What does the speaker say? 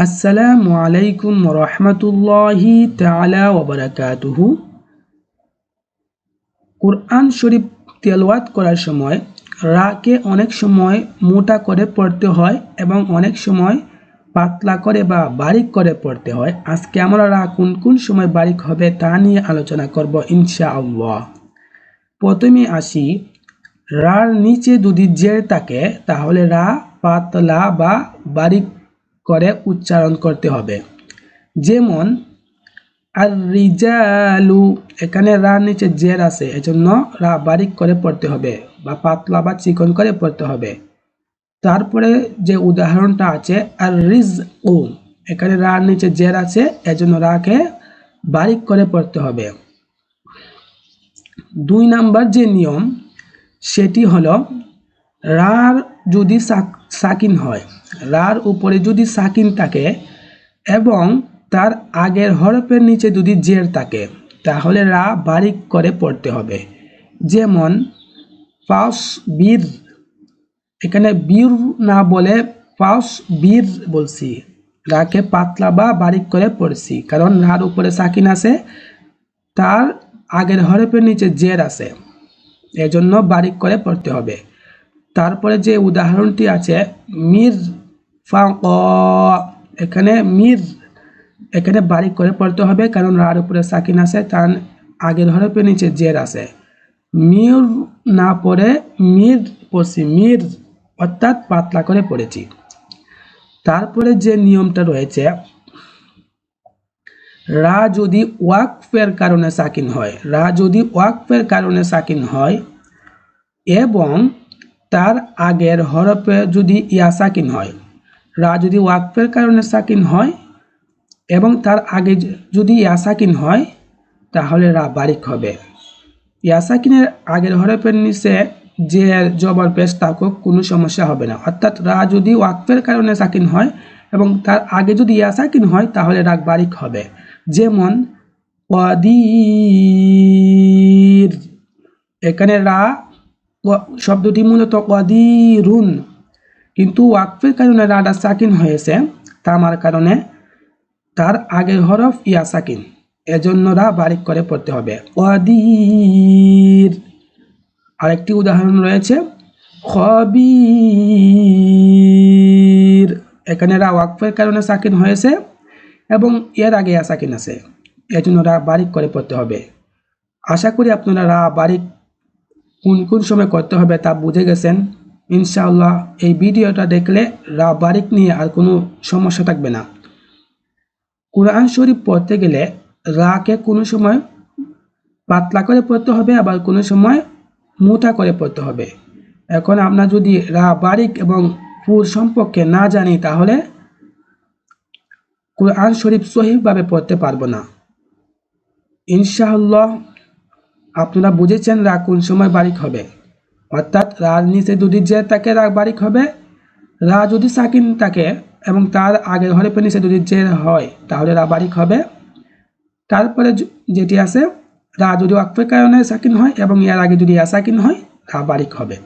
আসসালামু আলাইকুম রহমতুল্লাহি তালা ওবরাকাতুহু কোরআন শরীফ তেলওয়াত করার সময় রাকে অনেক সময় মোটা করে পড়তে হয় এবং অনেক সময় পাতলা করে বা বারিক করে পড়তে হয়। আজকে আমরা রা কোন কোন সময় বারিক হবে তা নিয়ে আলোচনা করব ইনশা আল্লাহ প্রথমে আসি, রার নিচে যদি জের থাকে তাহলে রা পাতলা বা বারিক করে উচ্চারণ করতে হবে। যেমন আর রিজালু এখানে রা নিচে জের আছে, এজন্য রা বারিক করে পড়তে হবে বা পাতলা বা চিকন করে পড়তে হবে। তারপরে যে উদাহরণটা আছে আর রিজ ও এখানে রার নিচে জের আছে, এজন্য রাকে বারিক করে পড়তে হবে। দুই নাম্বার যে নিয়ম, সেটি হলো, রার যদি সাকিন হয়। রার উপরে যদি সাকিন থাকে এবং তার আগের হরফের নিচে যদি জের থাকে, তাহলে রা বারিক করে পড়তে হবে। যেমন পাস বীর এখানে বীর না বলে পাস বীর বলছি। রাকে পাতলা বা বারিক করে পড়ছি, কারণ রার উপরে সাকিন আছে, তার আগের হরফের নিচে জের আছে। এজন্য বারিক করে পড়তে হবে। তারপরে যে উদাহরণটি আছে, মির ফা এখানে মির, এখানে বারিক করে পড়তে হবে, কারণ রার উপরে সাকিন আছে, তার আগের হরফের নিচে জের আছে। মির না পড়ে, মির পড়ছি, মির, অর্থাৎ পাতলা করে পড়েছি। তারপরে যে নিয়মটা রয়েছে, রা যদি ওয়াকফের কারণে সাকিন হয়, রা যদি ওয়াকফের কারণে সাকিন হয়, এবং তার আগের হরফে যদি ইয়া সাকিন হয়। রা যদি ওয়াকফের কারণে সাকিন হয় এবং তার আগে যদি ইয়া সাকিন হয়, তাহলে রা বারিক হবে। ইয়া সাকিনের আগের হরফের নিচে যে জবর পেশ থাকুক, কোনো সমস্যা হবে না। অর্থাৎ রা যদি ওয়াকফের কারণে সাকিন হয় এবং তার আগে যদি ইয়া সাকিন হয়, তাহলে রাগ বারিক হবে। যেমন, ওয়াদির। এখানে রা শব্দটি মূলত ওয়াদিরুন। কিন্তু ওয়াকফের কারণে রাডা সাকিন হয়েছে তামার কারণে তার আগের হরফ ইয়া সাকিন। এজন্য রা বারিক করে পড়তে হবে। ওয়াদির। আরেকটি উদাহরণ রয়েছে, খবির। এখানে রা ওয়াকফের কারণে সাকিন হয়েছে এবং এর আগে ইয়া সাকিন আছে। এজন্য রা বারিক করে পড়তে হবে। আশা করি আপনারা রা বারিক কোন কোন সময় করতে হবে তা বুঝে গেছেন? ইনশাআল্লাহ এই ভিডিওটা দেখলে রা বারিক নিয়ে আর কোনো সমস্যা থাকবে না। কোরআন শরীফ পড়তে গেলে রাকে কোনো সময় পাতলা করে পড়তে হবে, আবার কোনো সময় মোটা করে পড়তে হবে। এখন আমরা যদি রা বারিক এবং ফুল সম্পর্কে না জানি, তাহলে কোরআন শরীফ সহিভাবে পড়তে পারব না। ইনশাআল্লাহ আপনারা বুঝেছেন রাগ কোন সময় বারিক হবে? অর্থাৎ রার নিচে যদি যে তাকে রাগ বারিক হবে, রা যদি সাকিন তাকে এবং তার আগের পেনি নিচে যদি জের হয়, তাহলে রা বারিক হবে। তারপরে যেটি আছে, রা যদি ওয়াকফের কারণে সাকিন হয় এবং এর আগে যদি অ্যাসাকিন হয়, রা বারিক হবে।